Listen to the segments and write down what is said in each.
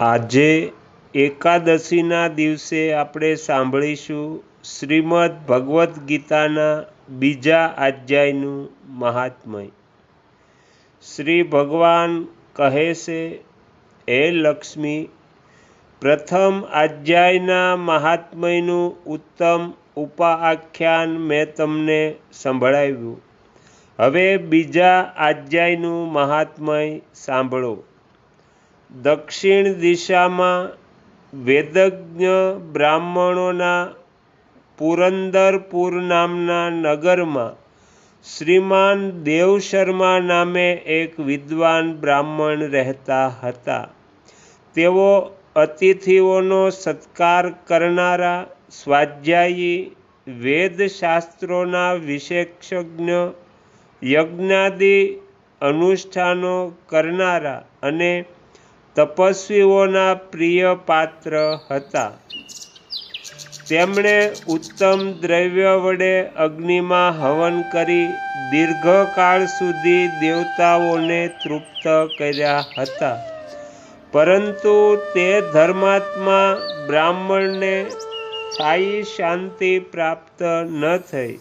આજે એકાદશીના દિવસે આપણે સાંભળીશું શ્રીમદ ભગવદ્ ગીતાના બીજા અધ્યાયનું મહાત્મય. શ્રી ભગવાન કહે છે, હે લક્ષ્મી, પ્રથમ અધ્યાયના મહાત્મયનું ઉત્તમ ઉપાખ્યાન મેં તમને સંભળાવ્યું. હવે બીજા અધ્યાયનું મહાત્મય સાંભળો. દક્ષિણ દિશામાં વેદજ્ઞ બ્રાહ્મણોના પુરંદરપુર નામના નગરમાં શ્રીમાન દેવ શર્મા નામે એક વિદ્વાન બ્રાહ્મણ રહેતા હતા. તેઓ અતિથિઓનો સત્કાર કરનારા સ્વાધ્યાયી વેદશાસ્ત્રોના વિશેષજ્ઞ, યજ્ઞાદિ અનુષ્ઠાનો કરનારા અને તપસ્વીઓના પ્રિય પાત્ર હતા. તેમણે ઉત્તમ દ્રવ્ય વડે અગ્નિમાં હવન કરી દીર્ઘકાળ સુધી દેવતાઓને તૃપ્ત કર્યા હતા. પરંતુ તે ધર્માત્મા બ્રાહ્મણને સ્થાયી શાંતિ પ્રાપ્ત ન થઈ.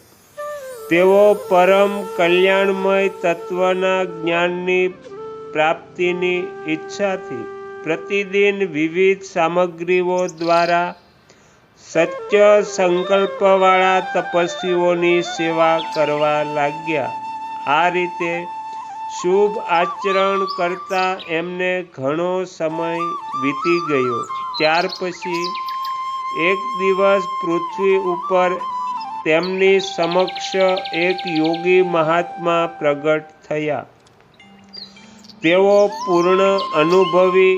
તેઓ પરમ કલ્યાણમય તત્વના જ્ઞાનની પ્રાપ્તિની ઈચ્છાથી પ્રતિદિન વિવિધ સામગ્રીઓ દ્વારા સત્ય સંકલ્પવાળા તપસ્વીઓની સેવા કરવા લાગ્યા. આ રીતે શુભ આચરણ કરતા એમને ઘણો સમય વીતી ગયો. ત્યાર પછી એક દિવસ પૃથ્વી ઉપર તેમની સમક્ષ એક યોગી મહાત્મા પ્રગટ થયા. તેઓ પૂર્ણ અનુભવી,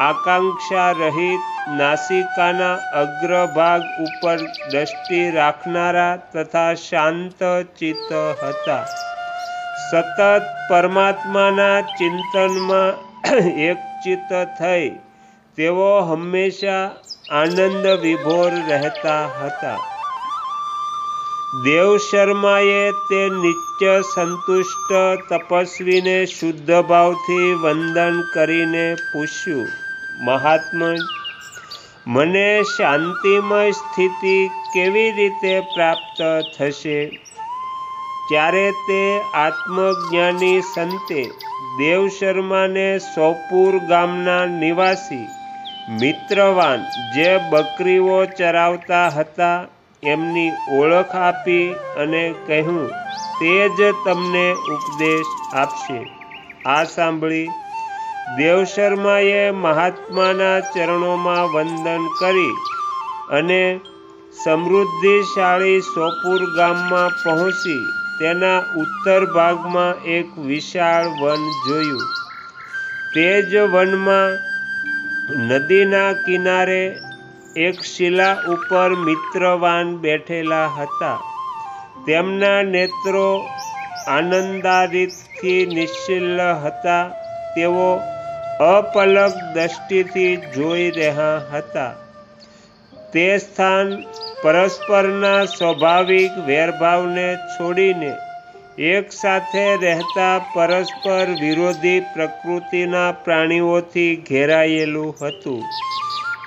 આકાંક્ષા રહિત, નાસિકાના અગ્રભાગ ઉપર દ્રષ્ટિ રાખનારા તથા શાંત ચિત્ત હતા. સતત પરમાત્માના ચિંતનમાં એકચિત્ત થઈ, તેઓ હંમેશા આનંદ વિભોર રહેતા હતા. દેવ શર્માએ તે નિત્ય સંતુષ્ટ તપસ્વીને શુદ્ધ ભાવથી વંદન કરીને પૂછ્યું, મહાત્મા, મને શાંતિમય સ્થિતિ કેવી રીતે પ્રાપ્ત થશે? ત્યારે તે આત્મજ્ઞાની સંતે દેવ શર્માને સોપુર ગામના નિવાસી, મિત્રવાન જે બકરીઓ ચરાવતા હતા એમની ઓળખ આપી અને કહ્યું, તે જ તમને ઉપદેશ આપશે. આ સાંભળી દેવશર્માએ મહાત્માના ચરણોમાં વંદન કરી અને સમૃદ્ધિશાળી સોપુર ગામમાં પહોંચી તેના ઉત્તર ભાગમાં એક વિશાળ વન જોયું. તે જ વનમાં નદીના કિનારે એક શિલા ઉપર મિત્રવાન બેઠેલા હતા. તેમના નેત્રો આનંદારિતથી નિશ્ચિલ્લ હતા. તેઓ અપલક દ્રષ્ટિથી જોઈ રહ્યા હતા. તે સ્થાન પરસ્પરના સ્વાભાવિક વેરભાવને છોડીને એકસાથે રહેતા પરસ્પર વિરોધી પ્રકૃતિના પ્રાણીઓથી ઘેરાયેલું હતું.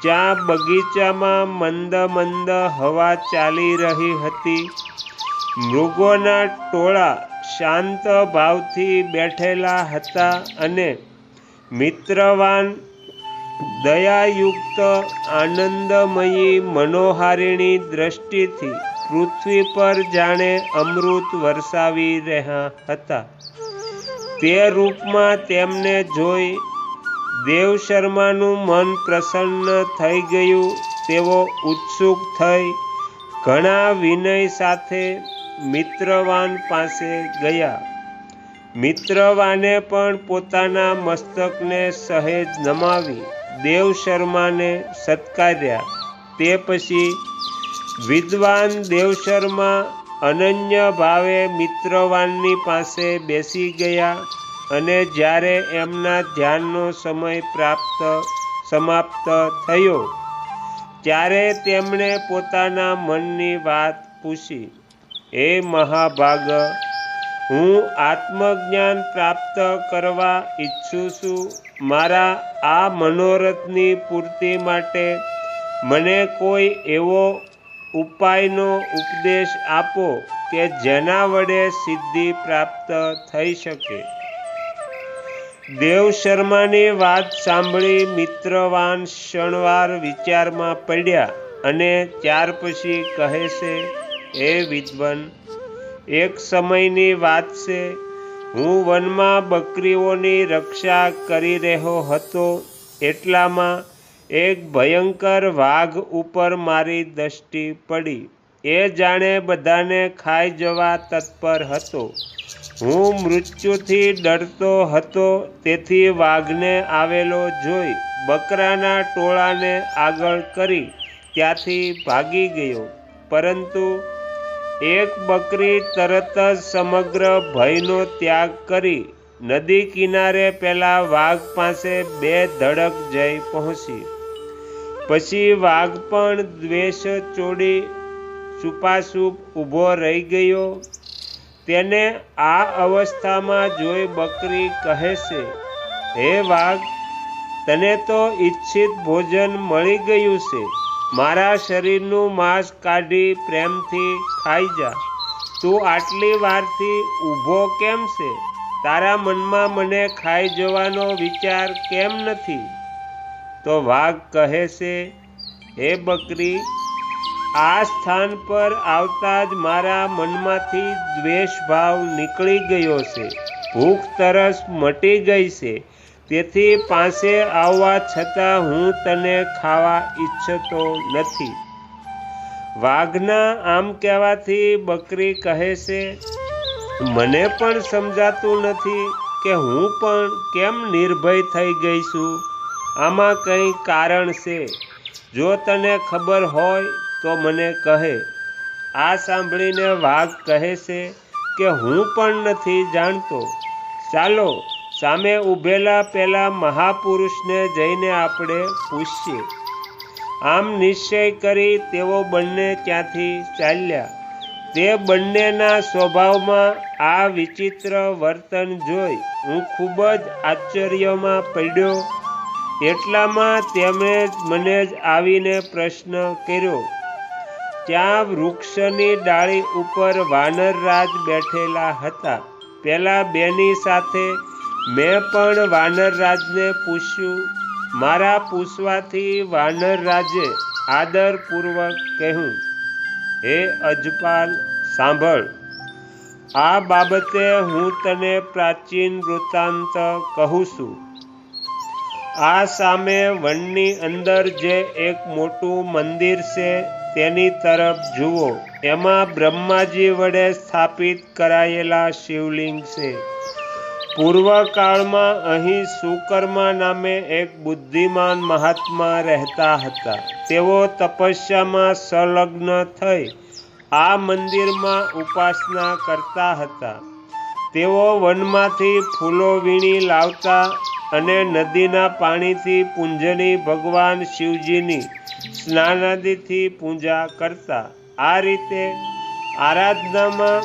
જ્યાં બગીચામાં મંદ મંદ હવા ચાલી રહી હતી. મૃગોના ટોળા શાંત ભાવથી બેઠેલા હતા અને મિત્રવાન, દયાયુક્ત, આનંદમયી, મનોહારિણી દ્રષ્ટિથી પૃથ્વી પર જાણે અમૃત વરસાવી રહ્યા હતા. તે રૂપમાં તેમને જોઈ દેવ શર્માનું મન પ્રસન્ન થઈ ગયું, તેઓ ઉત્સુક થઈ ઘણા વિનય સાથે મિત્રવાન પાસે ગયા. મિત્રવાને પણ પોતાના મસ્તકને સહેજ નમાવી દેવ શર્માને સત્કાર્યા. તે પછી વિદ્વાન દેવ શર્મા અનન્ય ભાવે મિત્રવાનની પાસે બેસી ગયા. અને જ્યારે એમના ધ્યાનનો સમય પ્રાપ્ત, સમાપ્ત થયો, ત્યારે તેમણે પોતાના મનની વાત પૂછી, હે મહાભાગ, હું આત્મજ્ઞાન પ્રાપ્ત કરવા ઈચ્છું છું. મારા આ મનોરથની પૂર્તિ માટે મને કોઈ એવો ઉપાયનો ઉપદેશ આપો કે જેના વડે સિદ્ધિ પ્રાપ્ત થઈ શકે. દેવ શર્માની વાત સાંભળી મિત્રવાન શણવાર વિચારમાં પડ્યા અને ત્યાર પછી કહે છે એ વિદ્વન, એક સમયની વાત છે. હું વનમાં બકરીઓની રક્ષા કરી રહ્યો હતો. એટલામાં એક ભયંકર વાઘ ઉપર મારી દૃષ્ટિ પડી. એ જાણે બધાને ખાઈ જવા તત્પર હતો. હું મૃત્યુથી ડરતો હતો, તેથી વાઘને આવેલો જોઈ બકરાના ટોળાને આગળ કરી ત્યાંથી ભાગી ગયો. પરંતુ એક બકરી તરત જ સમગ્ર ભયનો ત્યાગ કરી નદી કિનારે પેલા વાઘ પાસે બે ધડક જઈ પહોંચી. પછી વાઘ પણ દ્વેષ ચોડી છુપાછુપ ઊભો રહી ગયો. તેને આ અવસ્થામાં જોઈ બકરી કહે છે, હે વાઘ, તને તો ઈચ્છિત ભોજન મળી ગયું છે. મારા શરીરનું માંસ કાઢી પ્રેમથી ખાઈ જા. તું આટલી વારથી ઊભો કેમ છે? તારા મનમાં મને ખાઈ જવાનો વિચાર કેમ નથી? તો વાઘ કહે છે, હે બકરી આ સ્થાન પર આવતા જ મારા મનમાંથી દ્વેષ ભાવ નીકળી ગયો છે. ભૂખ તરસ મટી ગઈ છે. તેથી પાસે આવવા છતાં હું તને ખાવા ઈચ્છતો નથી. વાઘના આમ કહેવાથી બકરી કહે છે, મને પણ સમજાતું નથી કે હું પણ કેમ નિર્ભય થઈ ગઈ છું. આમાં કંઈ કારણ છે? જો તને ખબર હોય તો મને કહે, આ સાંભળીને વાઘ કહે છે કે હું પણ નથી જાણતો. ચાલો, સામે ઊભેલા પેલા મહાપુરુષને જઈને આપણે પૂછીએ. આમ નિશ્ચય કરી તેઓ બંને ત્યાંથી ચાલ્યા. તે બંનેના સ્વભાવમાં આ વિચિત્ર વર્તન જોઈ હું ખૂબ જ આશ્ચર્યમાં પડ્યો. એટલામાં તેમણે મને જ આવીને પ્રશ્ન કર્યો ત્યાં વૃક્ષની ડાળી ઉપર વાનરરાજ બેઠેલા હતા. પેલા બેની સાથે, મેં પણ વાનરરાજને પૂછ્યું, મારા પૂછવાથી વાનરરાજે આદરપૂર્વક કહ્યું, હે અજપાલ, સાંભળ, આ બાબતે હું તને પ્રાચીન વૃત્તાંત કહું છું. આ સામે વનની અંદર જે એક મોટું મંદિર છે તેની તરફ જુઓ. એમાં બ્રહ્માજી વડે સ્થાપિત કરાયેલા શિવલિંગ છે. પૂર્વકાળમાં અહીં સુકર્મા નામે એક બુદ્ધિમાન મહાત્મા રહેતા હતા. તેઓ તપસ્યામાં સંલગ્ન થઈ આ મંદિરમાં ઉપાસના કરતા હતા. તેઓ વનમાંથી ફૂલો વીણી લાવતા અને નદીના પાણીથી પૂંજની ભગવાન શિવજીની સ્નાનાદિથી પૂજા કરતા. આ રીતે આરાધનામાં,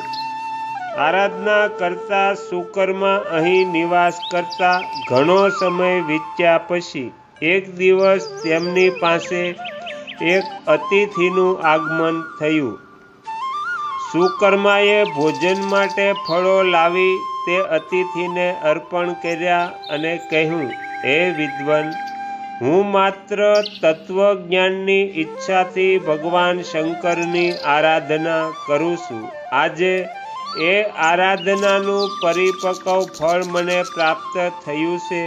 આરાધના કરતા શુકરમાં અહીં નિવાસ કરતા ઘણો સમય વીત્યા પછી એક દિવસ તેમની પાસે એક અતિથિનું આગમન થયું. સુકર્માએ ભોજન માટે ફળો લાવી તે અતિથિને અર્પણ કર્યા અને કહ્યું, હે વિદ્વન, હું માત્ર તત્વજ્ઞાનની ઈચ્છાથી ભગવાન શંકરની આરાધના કરું છું. આજે એ આરાધનાનું પરિપક્વ ફળ મને પ્રાપ્ત થયું છે,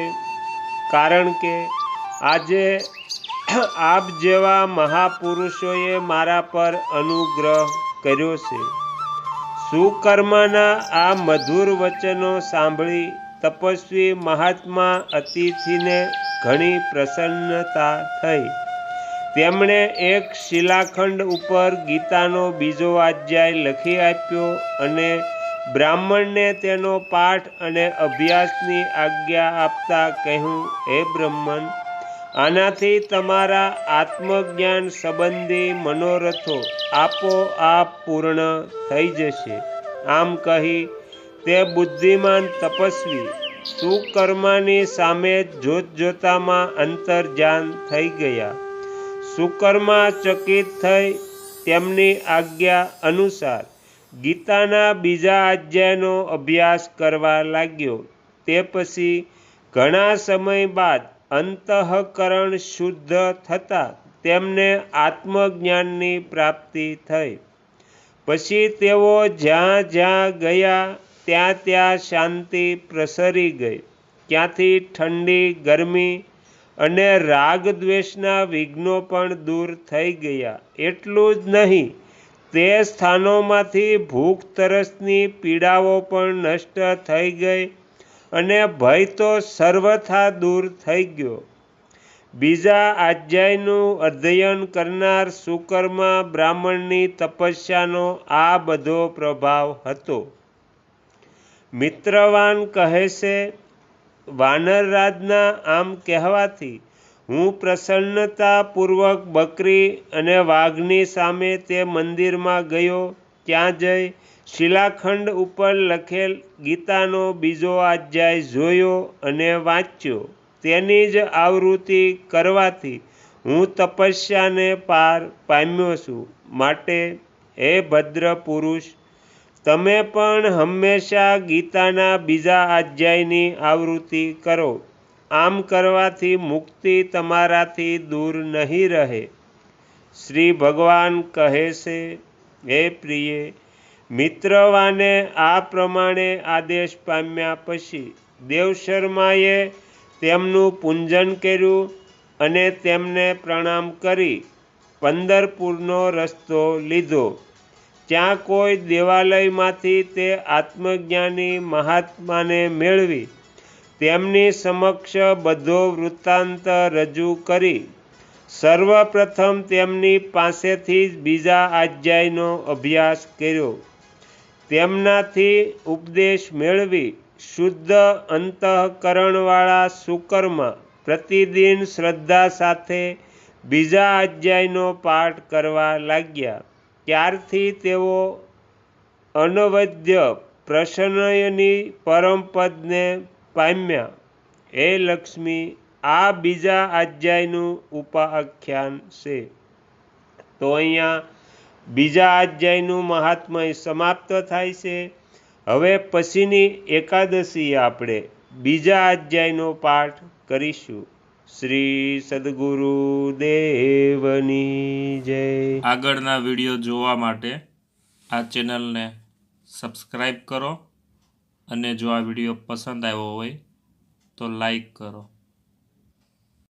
કારણ કે આજે આપ જેવા મહાપુરુષોએ મારા પર અનુગ્રહ કર્યો છે. સુકર્માના આ મધુર વચનો સાંભળી તપસ્વી મહાત્મા અતિથિને ઘણી પ્રસન્નતા થઈ. તેમણે એક શિલાખંડ ઉપર ગીતાનો બીજો અધ્યાય લખી આપ્યો અને બ્રાહ્મણને તેનો પાઠ અને અભ્યાસની આજ્ઞા આપતા કહ્યું, હે બ્રહ્મણ આનાથી તમારા આત્મજ્ઞાન સંબંધી મનોરથો આપોઆપ પૂર્ણ થઈ જશે. આમ કહી તે બુદ્ધિમાન તપસ્વી સુકર્માની સામે જોત જોતામાં અંતર્જાન થઈ ગયા. સુકર્મા ચકિત થઈ તેમની આજ્ઞા અનુસાર ગીતાના બીજા અધ્યાયનો અભ્યાસ કરવા લાગ્યો. તે પછી ઘણા સમય બાદ અંતઃકરણ શુદ્ધ થતાં તેમને આત્મજ્ઞાનની પ્રાપ્તિ થઈ. પછી તેઓ જ્યાં જ્યાં ગયા, ત્યાં ત્યાં શાંતિ પ્રસરી ગઈ. ત્યાંથી ઠંડી, ગરમી અને રાગ દ્વેષના વિઘ્નો પણ દૂર થઈ ગયા. એટલું જ નહીં, તે સ્થાનોમાંથી ભૂખ તરસની પીડાઓ પણ નષ્ટ થઈ ગઈ અને ભય તો સર્વથા દૂર થઈ ગયો. બીજા આજ્યાયનું અધ્યયન કરનાર સુકર્મા બ્રાહ્મણની તપસ્યાનો આ બધો પ્રભાવ હતો. મિત્રવાન કહે છે વાનરરાજના આમ કહેવાથી હું પ્રસન્નતાપૂર્વક બકરી અને વાઘની સામે તે મંદિરમાં ગયો ત્યાં જઈ શિલાખંડ ઉપર લખેલ ગીતાનો બીજો અધ્યાય જોયો અને વાંચ્યો. તેની જ આવૃત્તિ કરવાથી હું તપસ્યાને પાર પામ્યો છું. માટે, હે ભદ્ર પુરુષ, તમે પણ હંમેશા ગીતાના બીજા અધ્યાયની આવૃત્તિ કરો. આમ કરવાથી મુક્તિ તમારાથી દૂર નહીં રહે. શ્રી ભગવાન કહે છે હે પ્રિય, મિત્રવાને આ પ્રમાણે આદેશ પામ્યા પછી દેવશર્માએ તેમનું પૂંજન કર્યું અને તેમને પ્રણામ કરી, પંદરપુરનો રસ્તો લીધો. ત્યાં કોઈ દેવાલયમાંથી તે આત્મજ્ઞાની મહાત્માને મેળવી, તેમની સમક્ષ બધો વૃત્તાંત રજૂ કરી. સર્વપ્રથમ તેમની પાસેથી જ બીજા અધ્યાયનો અભ્યાસ કર્યો. તેમનાથી ઉપદેશ મેળવી શુદ્ધ અંતઃકરણવાળા સુકર્મા પ્રતિદિન શ્રદ્ધા સાથે બીજા અધ્યાયનો પાઠ કરવા લાગ્યા. ત્યારથી તેઓ અનવદ્ય પ્રસન્નયની પરમપદને પામ્યા. હે લક્ષ્મી આ બીજા અધ્યાયનું ઉપાખ્યાન છે. તો અહીંયા બીજા અધ્યાયનું મહાત્મય સમાપ્ત થાય છે. હવે પછીની એકાદશી આપણે બીજા અધ્યાયનો પાઠ કરીશું. શ્રી સદગુરુ દેવની જય. આગળના વીડિયો જોવા માટે આ ચેનલને સબસ્ક્રાઈબ કરો. અને જો આ વીડિયો પસંદ આવ્યો હોય તો લાઈક કરો.